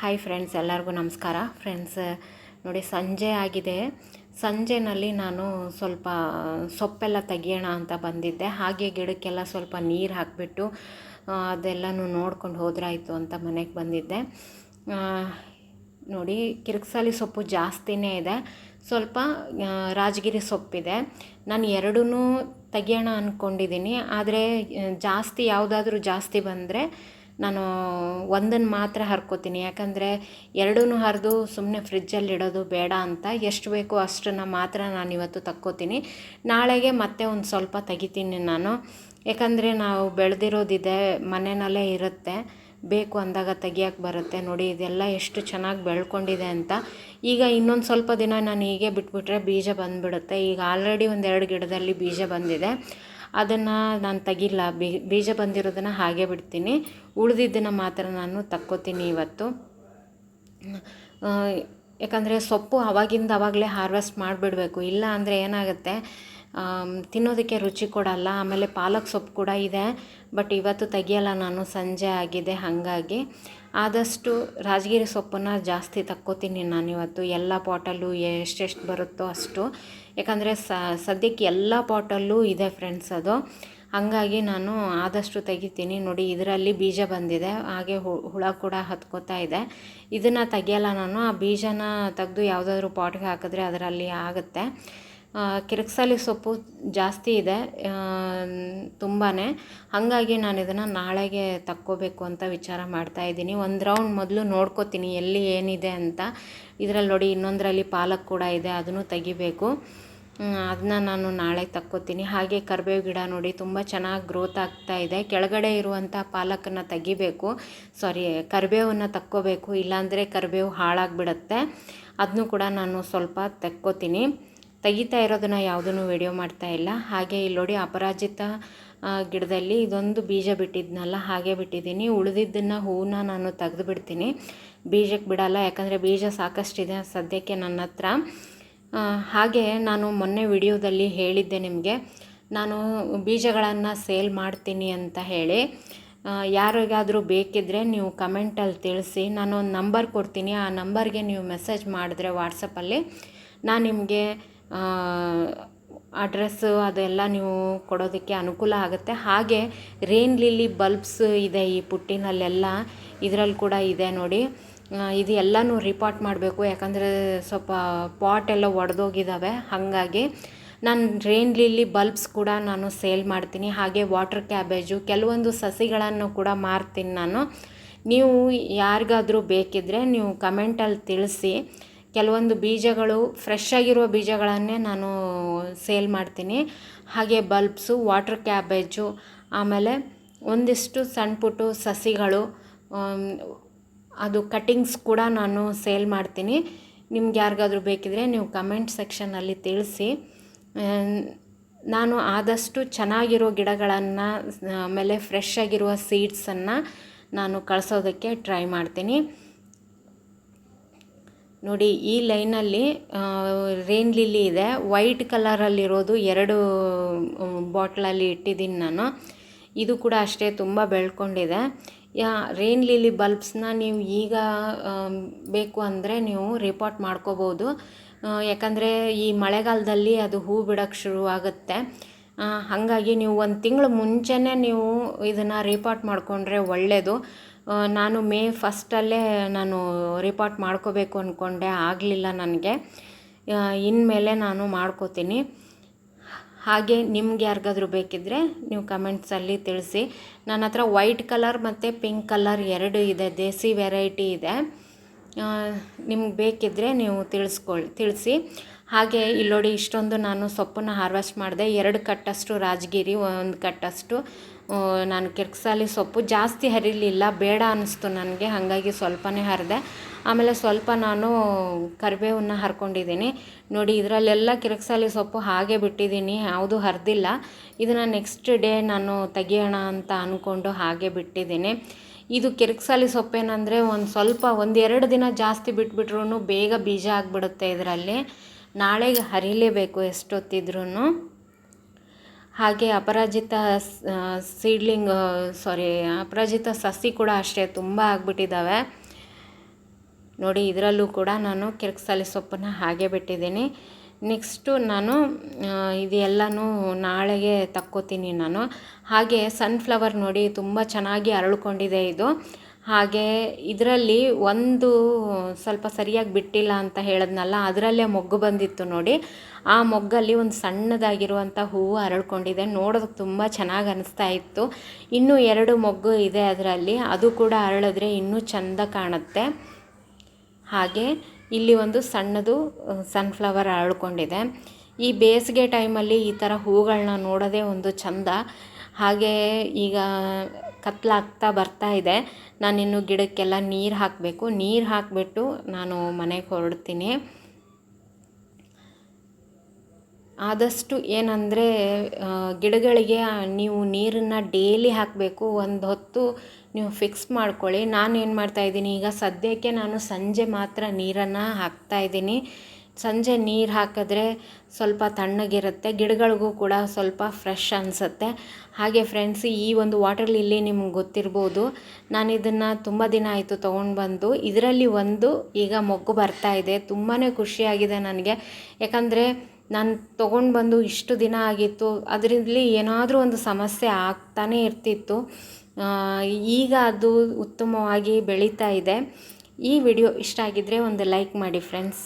Hi friends ಎಲ್ಲರಿಗೂ ನಮಸ್ಕಾರ. Friends ನೋಡಿ ಸಂಜೆ ಆಗಿದೆ. ಸಂಜೆನಲ್ಲಿ ನಾನು ಸ್ವಲ್ಪ ಸೊಪ್ಪೆಲ್ಲ ತೆಗಿಯೋಣ ಅಂತ ಬಂದಿದ್ದೆ. ಹಾಗೆ ಗಿಡಕ್ಕೆಲ್ಲ ಸ್ವಲ್ಪ ನೀರು ಹಾಕಿಬಿಟ್ಟು ಅದೆಲ್ಲನೂ ನೋಡ್ಕೊಂಡು ಹೋದ್ರಾಯಿತು ಅಂತ ಮನೆಗೆ ಬಂದಿದ್ದೆ. ನೋಡಿ ಕಿರಿಕ್ಸಾಲಿ ಸೊಪ್ಪು ಜಾಸ್ತಿನೇ ಇದೆ. ಸ್ವಲ್ಪ ರಾಜಗಿರಿ ಸೊಪ್ಪಿದೆ. ನಾನು ಎರಡೂ ತೆಗಿಯೋಣ ಅಂದ್ಕೊಂಡಿದ್ದೀನಿ ಆದರೆ, ಜಾಸ್ತಿ ಯಾವುದಾದ್ರೂ ಜಾಸ್ತಿ ಬಂದರೆ ನಾನು ಒಂದನ್ನು ಮಾತ್ರ ಹರ್ಕೋತೀನಿ. ಯಾಕಂದರೆ ಎರಡೂ ಹರಿದು ಸುಮ್ಮನೆ ಫ್ರಿಜ್ಜಲ್ಲಿ ಇಡೋದು ಬೇಡ ಅಂತ. ಎಷ್ಟು ಬೇಕೋ ಅಷ್ಟನ್ನು ಮಾತ್ರ ನಾನು ಇವತ್ತು ತಕ್ಕೋತೀನಿ. ನಾಳೆಗೆ ಮತ್ತೆ ಒಂದು ಸ್ವಲ್ಪ ತೆಗಿತೀನಿ ನಾನು. ಯಾಕಂದರೆ ನಾವು ಬೆಳೆದಿರೋದಿದೆ ಮನೆಯಲ್ಲೇ ಇರುತ್ತೆ. ಬೇಕು ಅಂದಾಗ ತೆಗಿಯೋಕ್ಕೆ ಬರುತ್ತೆ. ನೋಡಿ, ಇದೆಲ್ಲ ಎಷ್ಟು ಚೆನ್ನಾಗಿ ಬೆಳ್ಕೊಂಡಿದೆ ಅಂತ. ಈಗ ಇನ್ನೊಂದು ಸ್ವಲ್ಪ ದಿನ ನಾನು ಹೀಗೆ ಬಿಟ್ಬಿಟ್ರೆ ಬೀಜ ಬಂದುಬಿಡುತ್ತೆ. ಈಗ ಆಲ್ರೆಡಿ ಒಂದೆರಡು ಗಿಡದಲ್ಲಿ ಬೀಜ ಬಂದಿದೆ. ಅದನ್ನು ನಾನು ತೆಗಿಲ್ಲ ಬೀಜ ಬಂದಿರೋದನ್ನು ಹಾಗೆ ಬಿಡ್ತೀನಿ. ಉಳಿದಿದ್ದನ್ನು ಮಾತ್ರ ನಾನು ತಕ್ಕೋತೀನಿ ಇವತ್ತು. ಯಾಕಂದರೆ ಸೊಪ್ಪು ಅವಾಗಿಂದ ಅವಾಗಲೇ ಹಾರ್ವೆಸ್ಟ್ ಮಾಡಿಬಿಡಬೇಕು. ಇಲ್ಲ ಅಂದರೆ ಏನಾಗುತ್ತೆ? ತಿನ್ನೋದಕ್ಕೆ ರುಚಿ ಕೊಡಲ್ಲ ಆಮೇಲೆ ಪಾಲಕ್ ಸೊಪ್ಪು ಕೂಡ ಇದೆ ಬಟ್ ಇವತ್ತು ತೆಗಿಯಲ್ಲ ನಾನು, ಸಂಜೆ ಆಗಿದೆ ಹಾಗಾಗಿ. ಆದಷ್ಟು ರಾಜಗಿರಿ ಸೊಪ್ಪನ್ನು ಜಾಸ್ತಿ ತಕ್ಕೋತೀನಿ ನಾನು ಇವತ್ತು, ಎಲ್ಲ ಪಾಟಲ್ಲೂ ಎಷ್ಟೆಷ್ಟು ಬರುತ್ತೋ ಅಷ್ಟು. ಯಾಕಂದರೆ ಸದ್ಯಕ್ಕೆ ಎಲ್ಲ ಪಾಟಲ್ಲೂ ಇದೆ ಫ್ರೆಂಡ್ಸ್ ಅದು. ಹಾಗಾಗಿ ನಾನು ಆದಷ್ಟು ತೆಗಿತೀನಿ. ನೋಡಿ, ಇದರಲ್ಲಿ ಬೀಜ ಬಂದಿದೆ, ಹಾಗೆ ಹುಳ ಕೂಡ ಹತ್ಕೋತಾ ಇದೆ. ಇದನ್ನು ತೆಗಿಯಲ್ಲ ನಾನು, ಆ ಬೀಜನ ತೆಗೆದು ಯಾವುದಾದ್ರೂ ಪಾಟ್ಗೆ ಹಾಕಿದ್ರೆ ಅದರಲ್ಲಿ ಆಗುತ್ತೆ. ಕಿರಿಕ್ಸಾಲಿ ಸೊಪ್ಪು ಜಾಸ್ತಿ ಇದೆ ತುಂಬಾ ಹಾಗಾಗಿ ನಾನು ಇದನ್ನು ನಾಳೆಗೆ ತಕ್ಕೋಬೇಕು ಅಂತ ವಿಚಾರ ಮಾಡ್ತಾ ಇದ್ದೀನಿ. ಒಂದು ರೌಂಡ್ ಮೊದಲು ನೋಡ್ಕೋತೀನಿ ಎಲ್ಲಿ ಏನಿದೆ ಅಂತ. ಇದರಲ್ಲಿ ನೋಡಿ ಇನ್ನೊಂದರಲ್ಲಿ ಪಾಲಕ್ ಕೂಡ ಇದೆ, ಅದನ್ನು ತೆಗಿಬೇಕು. ಅದನ್ನ ನಾನು ನಾಳೆ ತಕ್ಕೋತೀನಿ. ಹಾಗೆ ಕರಿಬೇವು ಗಿಡ ನೋಡಿ ತುಂಬ ಚೆನ್ನಾಗಿ ಗ್ರೋತ್ ಆಗ್ತಾ ಇದೆ. ಕೆಳಗಡೆ ಇರುವಂಥ ಪಾಲಕನ್ನು ತೆಗಿಬೇಕು. ಸಾರಿ ಕರಿಬೇವನ್ನು ತಕ್ಕೋಬೇಕು. ಇಲ್ಲಾಂದರೆ ಕರಿಬೇವು ಹಾಳಾಗಿಬಿಡತ್ತೆ. ಅದನ್ನು ಕೂಡ ನಾನು ಸ್ವಲ್ಪ ತೆಕ್ಕೋತೀನಿ. ತೆಗಿತಾ ಇರೋದನ್ನು ಯಾವುದನ್ನು ವಿಡಿಯೋ ಮಾಡ್ತಾ ಇಲ್ಲ. ಹಾಗೆ ಇಲ್ಲಿ ನೋಡಿ ಅಪರಾಜಿತ ಗಿಡದಲ್ಲಿ ಇದೊಂದು ಬೀಜ ಬಿಟ್ಟಿದ್ನಲ್ಲ, ಹಾಗೆ ಬಿಟ್ಟಿದ್ದೀನಿ. ಉಳಿದಿದ್ದನ್ನು ಹೂವನ್ನ ನಾನು ತೆಗೆದು ಬಿಡ್ತೀನಿ. ಬೀಜಕ್ಕೆ ಬಿಡಲ್ಲ, ಯಾಕಂದರೆ ಬೀಜ ಸಾಕಷ್ಟಿದೆ ಸದ್ಯಕ್ಕೆ ನನ್ನ ಹತ್ರ. ಹಾಗೆ ನಾನು ಮೊನ್ನೆ ವಿಡಿಯೋದಲ್ಲಿ ಹೇಳಿದ್ದೆ ನಿಮಗೆ, ನಾನು ಬೀಜಗಳನ್ನು ಸೇಲ್ ಮಾಡ್ತೀನಿ ಅಂತ ಹೇಳಿ. ಯಾರಿಗಾದರೂ ಬೇಕಿದ್ದರೆ ನೀವು ಕಮೆಂಟಲ್ಲಿ ತಿಳಿಸಿ. ನಾನು ಒಂದು ನಂಬರ್ ಕೊಡ್ತೀನಿ. ಆ ನಂಬರ್ಗೆ ನೀವು ಮೆಸೇಜ್ ಮಾಡಿದ್ರೆ ವಾಟ್ಸಪ್ಪಲ್ಲಿ ನಾನು ನಿಮಗೆ ಅಡ್ರೆಸ್ಸು ಅದೆಲ್ಲ ನೀವು ಕೊಡೋದಕ್ಕೆ ಅನುಕೂಲ ಆಗುತ್ತೆ. ಹಾಗೆ ರೇನ್ ಲಿಲ್ಲಿ ಬಲ್ಬ್ಸ್ ಇದೆ ಈ ಪುಟ್ಟಿನಲ್ಲೆಲ್ಲ. ಇದರಲ್ಲಿ ಕೂಡ ಇದೆ ನೋಡಿ. ಇದು ಎಲ್ಲನೂ ರಿಪೋರ್ಟ್ ಮಾಡಬೇಕು. ಯಾಕಂದರೆ ಸ್ವಲ್ಪ ಪಾಟ್ ಎಲ್ಲ ಒಡೆದೋಗಿದ್ದಾವೆ ಹಾಗಾಗಿ ನಾನು ರೇನ್ ಲಿಲ್ಲಿ ಬಲ್ಬ್ಸ್ ಕೂಡ ನಾನು ಸೇಲ್ ಮಾಡ್ತೀನಿ. ಹಾಗೆ ವಾಟರ್ ಕ್ಯಾಬೇಜು ಕೆಲವೊಂದು ಸಸಿಗಳನ್ನು ಕೂಡ ಮಾರ್ತೀನಿ ನಾನು. ನೀವು ಯಾರಿಗಾದರೂ ಬೇಕಿದ್ದರೆ ನೀವು ಕಮೆಂಟಲ್ಲಿ ತಿಳಿಸಿ. ಕೆಲವೊಂದು ಬೀಜಗಳು ಫ್ರೆಶ್ ಆಗಿರುವ ಬೀಜಗಳನ್ನೇ ನಾನು ಸೇಲ್ ಮಾಡ್ತೀನಿ. ಹಾಗೆ ಬಲ್ಬ್ಸು ವಾಟರ್ ಕ್ಯಾಬೇಜು ಆಮೇಲೆ ಒಂದಿಷ್ಟು ಸಣ್ಣ ಪುಟ್ಟು ಸಸಿಗಳು ಅದು ಕಟಿಂಗ್ಸ್ ಕೂಡ ನಾನು ಸೇಲ್ ಮಾಡ್ತೀನಿ. ನಿಮ್ಗೆ ಯಾರಿಗಾದ್ರೂ ಬೇಕಿದ್ರೆ ನೀವು ಕಮೆಂಟ್ ಸೆಕ್ಷನಲ್ಲಿ ತಿಳಿಸಿ. ನಾನು ಆದಷ್ಟು ಚೆನ್ನಾಗಿರೋ ಗಿಡಗಳನ್ನು, ಆಮೇಲೆ ಫ್ರೆಶ್ ಆಗಿರುವ ಸೀಡ್ಸನ್ನು ನಾನು ಕಳಿಸೋದಕ್ಕೆ ಟ್ರೈ ಮಾಡ್ತೀನಿ. ನೋಡಿ, ಈ ಲೈನಲ್ಲಿ ರೇನ್ ಲಿಲ್ಲಿ ಇದೆ. ವೈಟ್ ಕಲರಲ್ಲಿರೋದು ಎರಡು ಬಾಟ್ಲಲ್ಲಿ ಇಟ್ಟಿದ್ದೀನಿ ನಾನು. ಇದು ಕೂಡ ಅಷ್ಟೇ ತುಂಬ ಬೆಳ್ಕೊಂಡಿದೆ. ಯಾ ರೇನ್ ಲಿಲ್ಲಿ ಬಲ್ಬ್ಸ್ನ ನೀವು ಈಗ ಬೇಕು ಅಂದರೆ ನೀವು ರಿಪೋರ್ಟ್ ಮಾಡ್ಕೋಬೋದು. ಯಾಕಂದರೆ ಈ ಮಳೆಗಾಲದಲ್ಲಿ ಅದು ಹೂ ಬಿಡೋಕ್ಕೆ ಶುರುವಾಗುತ್ತೆ ಹಾಗಾಗಿ ನೀವು ಒಂದು ತಿಂಗಳು ಮುಂಚೆನೇ ನೀವು ಇದನ್ನು ರಿಪೋರ್ಟ್ ಮಾಡಿಕೊಂಡ್ರೆ ಒಳ್ಳೆಯದು ನಾನು ಮೇ ಫಸ್ಟಲ್ಲೇ ನಾನು ರಿಪೋರ್ಟ್ ಮಾಡ್ಕೋಬೇಕು ಅಂದ್ಕೊಂಡೆ ಆಗಲಿಲ್ಲ ನನಗೆ. ಇನ್ಮೇಲೆ ನಾನು ಮಾಡ್ಕೋತೀನಿ. ಹಾಗೆ ನಿಮ್ಗೆ ಯಾರಿಗಾದ್ರೂ ಬೇಕಿದ್ದರೆ ನೀವು ಕಮೆಂಟ್ಸಲ್ಲಿ ತಿಳಿಸಿ. ನನ್ನ ಹತ್ರ ವೈಟ್ ಕಲರ್ ಮತ್ತು ಪಿಂಕ್ ಕಲರ್ ಎರಡು ಇದೆ, ದೇಸಿ ವೆರೈಟಿ ಇದೆ. ನಿಮ್ಗೆ ಬೇಕಿದ್ದರೆ ನೀವು ತಿಳಿಸ್ಕೊಳ್ಳಿ ತಿಳಿಸಿ. ಹಾಗೆ ಇಲ್ಲೋಡಿ ಇಷ್ಟೊಂದು ನಾನು ಸೊಪ್ಪನ್ನು ಹಾರ್ವೆಸ್ಟ್ ಮಾಡಿದೆ. ಎರಡು ಕಟ್ಟಷ್ಟು ರಾಜಗಿರಿ, ಒಂದು ಕಟ್ಟಷ್ಟು ನಾನು ಕಿರ್ಕ್ಸಾಲಿ ಸೊಪ್ಪು ಜಾಸ್ತಿ ಹರಿಲಿಲ್ಲ, ಬೇಡ ಅನ್ನಿಸ್ತು ನನಗೆ, ಹಾಗಾಗಿ ಸ್ವಲ್ಪನೇ ಹರಿದೆ. ಆಮೇಲೆ ಸ್ವಲ್ಪ ನಾನು ಕರಿಬೇವನ್ನ ಹರ್ಕೊಂಡಿದ್ದೀನಿ. ನೋಡಿ, ಇದರಲ್ಲೆಲ್ಲ ಕಿರಕ್ಸಾಲಿ ಸೊಪ್ಪು ಹಾಗೆ ಬಿಟ್ಟಿದ್ದೀನಿ, ಯಾವುದು ಹರಿದಿಲ್ಲ. ಇದನ್ನು ನೆಕ್ಸ್ಟ್ ಡೇ ನಾನು ತೆಗಿಯೋಣ ಅಂತ ಅಂದ್ಕೊಂಡು ಹಾಗೆ ಬಿಟ್ಟಿದ್ದೀನಿ. ಇದು ಕಿರಕ್ಸಾಲಿ ಸೊಪ್ಪೇನಂದರೆ ಒಂದು ಸ್ವಲ್ಪ ಒಂದೆರಡು ದಿನ ಜಾಸ್ತಿ ಬಿಟ್ಬಿಟ್ರೂ ಬೇಗ ಬೀಜ ಆಗಿಬಿಡುತ್ತೆ ಇದರಲ್ಲಿ. ನಾಳೆಗೆ ಹರಿಲೇಬೇಕು ಎಷ್ಟೊತ್ತಿದ್ರೂ ಹಾಗೆ ಅಪರಾಜಿತ ಸೀಡ್ಲಿಂಗ್ ಸಾರಿ ಅಪರಾಜಿತ ಸಸಿ ಕೂಡ ಅಷ್ಟೇ ತುಂಬ ಆಗಿಬಿಟ್ಟಿದ್ದಾವೆ. ನೋಡಿ, ಇದರಲ್ಲೂ ಕೂಡ ನಾನು ಕಿರ್ಕ್ಸಾಲಿ ಸೊಪ್ಪನ್ನು ಹಾಗೆ ಬಿಟ್ಟಿದ್ದೀನಿ. ನೆಕ್ಸ್ಟು ನಾನು ಇದೆಲ್ಲನೂ ನಾಳೆಗೆ ತಕ್ಕೋತೀನಿ ನಾನು. ಹಾಗೆ ಸನ್ಫ್ಲವರ್ ನೋಡಿ ತುಂಬ ಚೆನ್ನಾಗಿ ಅರಳ್ಕೊಂಡಿದೆ ಇದು. ಹಾಗೆ ಇದರಲ್ಲಿ ಒಂದು ಸ್ವಲ್ಪ ಸರಿಯಾಗಿ ಬಿಟ್ಟಿಲ್ಲ ಅಂತ ಹೇಳಿದ್ನಲ್ಲ, ಅದರಲ್ಲೇ ಮೊಗ್ಗು ಬಂದಿತ್ತು ನೋಡಿ. ಆ ಮೊಗ್ಗಲ್ಲಿ ಒಂದು ಸಣ್ಣದಾಗಿರುವಂಥ ಹೂವು ಅರಳ್ಕೊಂಡಿದೆ ನೋಡೋದಕ್ಕೆ ತುಂಬ ಚೆನ್ನಾಗಿ ಅನಿಸ್ತಾ ಇತ್ತು. ಇನ್ನೂ ಎರಡು ಮೊಗ್ಗು ಇದೆ ಅದರಲ್ಲಿ. ಅದು ಕೂಡ ಅರಳಿದ್ರೆ ಇನ್ನೂ ಚೆಂದ ಕಾಣುತ್ತೆ. ಹಾಗೆ ಇಲ್ಲಿ ಒಂದು ಸಣ್ಣದು ಸನ್ಫ್ಲವರ್ ಅರಳ್ಕೊಂಡಿದೆ ಈ ಬೇಸಿಗೆ ಟೈಮಲ್ಲಿ ಈ ಥರ ಹೂಗಳನ್ನ ನೋಡೋದೇ ಒಂದು ಚಂದ. ಹಾಗೆ ಈಗ ಕತ್ಲಾಗ್ತಾ ಬರ್ತಾ ಇದೆ. ನಾನಿನ್ನು ಗಿಡಕ್ಕೆಲ್ಲ ನೀರು ಹಾಕಬೇಕು. ನೀರು ಹಾಕಿಬಿಟ್ಟು ನಾನು ಮನೆಗೆ ಹೊರಡ್ತೀನಿ. ಆದಷ್ಟು ಏನಂದರೆ ಗಿಡಗಳಿಗೆ ನೀವು ನೀರನ್ನು ಡೈಲಿ ಹಾಕಬೇಕು. ಒಂದು ಹೊತ್ತು ನೀವು ಫಿಕ್ಸ್ ಮಾಡ್ಕೊಳ್ಳಿ. ನಾನು ಏನು ಮಾಡ್ತಾಯಿದ್ದೀನಿ ಈಗ ಸದ್ಯಕ್ಕೆ ನಾನು ಸಂಜೆ ಮಾತ್ರ ನೀರನ್ನು ಹಾಕ್ತಾಯಿದ್ದೀನಿ ಸಂಜೆ ನೀರು ಹಾಕಿದ್ರೆ ಸ್ವಲ್ಪ ತಣ್ಣಗಿರುತ್ತೆ, ಗಿಡಗಳಿಗೂ ಕೂಡ ಸ್ವಲ್ಪ ಫ್ರೆಶ್ ಅನಿಸುತ್ತೆ. ಹಾಗೆ ಫ್ರೆಂಡ್ಸ್ ಈ ಒಂದು ವಾಟರ್ ಲಿಲ್ಲಿ ನಿಮ್ಗೆ ಗೊತ್ತಿರ್ಬೋದು, ನಾನು ಇದನ್ನು ತುಂಬ ದಿನ ಆಯಿತು ತೊಗೊಂಡು ಬಂದು, ಇದರಲ್ಲಿ ಒಂದು ಈಗ ಮೊಗ್ಗು ಬರ್ತಾ ಇದೆ ತುಂಬಾ ಖುಷಿಯಾಗಿದೆ ನನಗೆ. ಯಾಕಂದರೆ ನಾನು ತೊಗೊಂಡು ಬಂದು ಇಷ್ಟು ದಿನ ಆಗಿತ್ತು, ಅದರಲ್ಲಿ ಏನಾದರೂ ಒಂದು ಸಮಸ್ಯೆ ಆಗ್ತಾನೇ ಇರ್ತಿತ್ತು. ಈಗ ಅದು ಉತ್ತಮವಾಗಿ ಬೆಳೀತಾ ಇದೆ. ಈ ವಿಡಿಯೋ ಇಷ್ಟ ಆಗಿದ್ದರೆ ಒಂದು ಲೈಕ್ ಮಾಡಿ ಫ್ರೆಂಡ್ಸ್